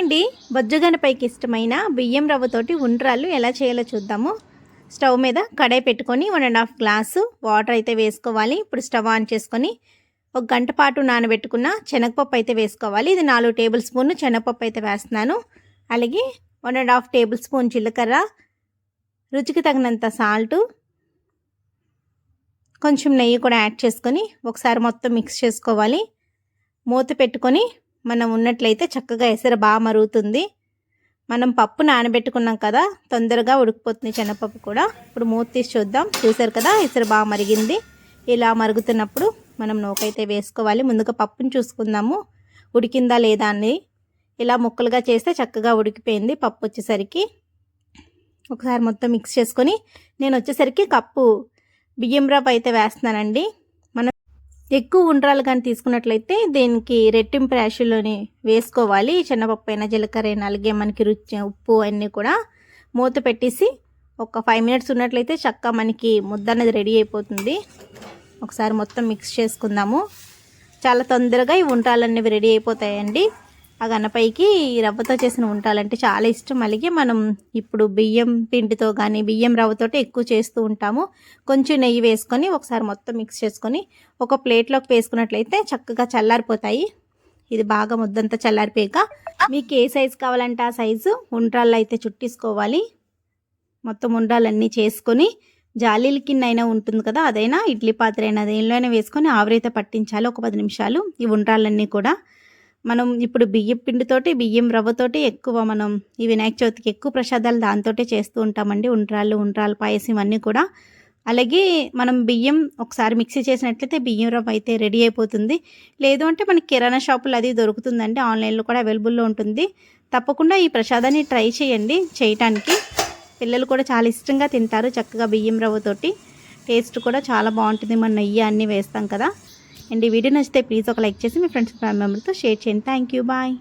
అండి బొజ్జగనపైకి ఇష్టమైన బియ్యం రవ్వతోటి ఉండ్రాళ్ళు ఎలా చేయాలో చూద్దాము. స్టవ్ మీద కడాయి పెట్టుకొని one and half glass water అయితే వేసుకోవాలి. ఇప్పుడు స్టవ్ ఆన్ చేసుకొని ఒక గంట పాటు నానబెట్టుకున్న శనగపప్పు అయితే వేసుకోవాలి. ఇది నాలుగు టేబుల్ స్పూన్ శనగపప్పు అయితే వేస్తున్నాను. అలాగే one and half tablespoon జీలకర్ర రుచికి తగినంత సాల్టు కొంచెం నెయ్యి కూడా యాడ్ చేసుకొని ఒకసారి మొత్తం మిక్స్ చేసుకోవాలి. మూత పెట్టుకొని మనం ఉన్నట్లయితే చక్కగా ఎసరు బాగా మరుగుతుంది. మనం పప్పు నానబెట్టుకున్నాం కదా తొందరగా ఉడికిపోతుంది శనగపప్పు కూడా. ఇప్పుడు మూత తీసి చూద్దాం. చూసారు కదా ఎసరు బాగా మరిగింది. ఇలా మరుగుతున్నప్పుడు మనం నూకైతే వేసుకోవాలి. ముందుగా పప్పుని చూసుకుందాము. ఉడికిందా లేదా అని. ఇలా ముక్కలుగా చేస్తే చక్కగా ఉడికిపోయింది పప్పు వచ్చేసరికి. ఒకసారి మొత్తం మిక్స్ చేసుకొని నేను వచ్చేసరికి కప్పు. బియ్యం రవ్వ అయితే వేస్తున్నానండి. ఎక్కువ ఉండ్రాలు కానీ తీసుకున్నట్లయితే దీనికి రెట్టింపు ర్యాషులోని వేసుకోవాలి. చిన్నపప్పు అయినా జీలకర్ర అయినా అలాగే మనకి రుచి ఉప్పు అన్నీ కూడా మూత పెట్టేసి ఒక ఫైవ్ మినిట్స్ ఉన్నట్లయితే చక్క మనకి ముద్ద అనేది రెడీ అయిపోతుంది. ఒకసారి మొత్తం మిక్స్ చేసుకుందాము. చాలా తొందరగా ఈ ఉండ్రాలన్నవి రెడీ అయిపోతాయండి. ఆ గనపైకి ఈ రవ్వతో చేసిన ఉండాలంటే చాలా ఇష్టం. అలాగే మనం ఇప్పుడు బియ్యం పిండితో కానీ బియ్యం రవ్వతో ఎక్కువ చేస్తూ ఉంటాము. కొంచెం నెయ్యి వేసుకొని ఒకసారి మొత్తం మిక్స్ చేసుకొని ఒక ప్లేట్లోకి వేసుకున్నట్లయితే చక్కగా చల్లారిపోతాయి. ఇది బాగా ముద్దంతా చల్లారిపోయాక మీకు ఏ సైజు కావాలంటే ఆ సైజు ఉండ్రాళ్ళు అయితే చుట్టేసుకోవాలి. మొత్తం ఉండ్రాలన్నీ చేసుకొని జాలీల కింద అయినా ఉంటుంది కదా అదైనా ఇడ్లీ పాత్ర అయినా దేనిలోనే వేసుకొని ఆవిరైతే పట్టించాలి. ఒక పది నిమిషాలు ఈ ఉండ్రాలన్నీ కూడా మనం ఇప్పుడు బియ్యం పిండితోటి బియ్యం రవ్వతోటి ఎక్కువ మనం ఈ వినాయక చవితికి ఎక్కువ ప్రసాదాలు దాంతోటే చేస్తూ ఉంటామండి. ఉండ్రాళ్ళు ఉండ్రాలు పాయసం ఇవన్నీ కూడా. అలాగే మనం బియ్యం ఒకసారి మిక్సీ చేసినట్లయితే బియ్యం రవ్వ అయితే రెడీ అయిపోతుంది. లేదు అంటే మనకి కిరాణా షాపులు అది దొరుకుతుందండి. ఆన్లైన్లో కూడా అవైలబుల్లో ఉంటుంది. తప్పకుండా ఈ ప్రసాదాన్ని ట్రై చేయండి చేయటానికి. పిల్లలు కూడా చాలా ఇష్టంగా తింటారు చక్కగా బియ్యం రవ్వతోటి టేస్ట్ కూడా చాలా బాగుంటుంది. మన నెయ్యి అన్నీ వేస్తాం కదా. అండ్ ఈ వీడియో నచ్చితే ప్లీజ్ ఒక లైక్ చేసి మీ ఫ్రెండ్స్ ఫ్యామిలీ మెంబర్తో షేర్ చేయండి. Thank you bye.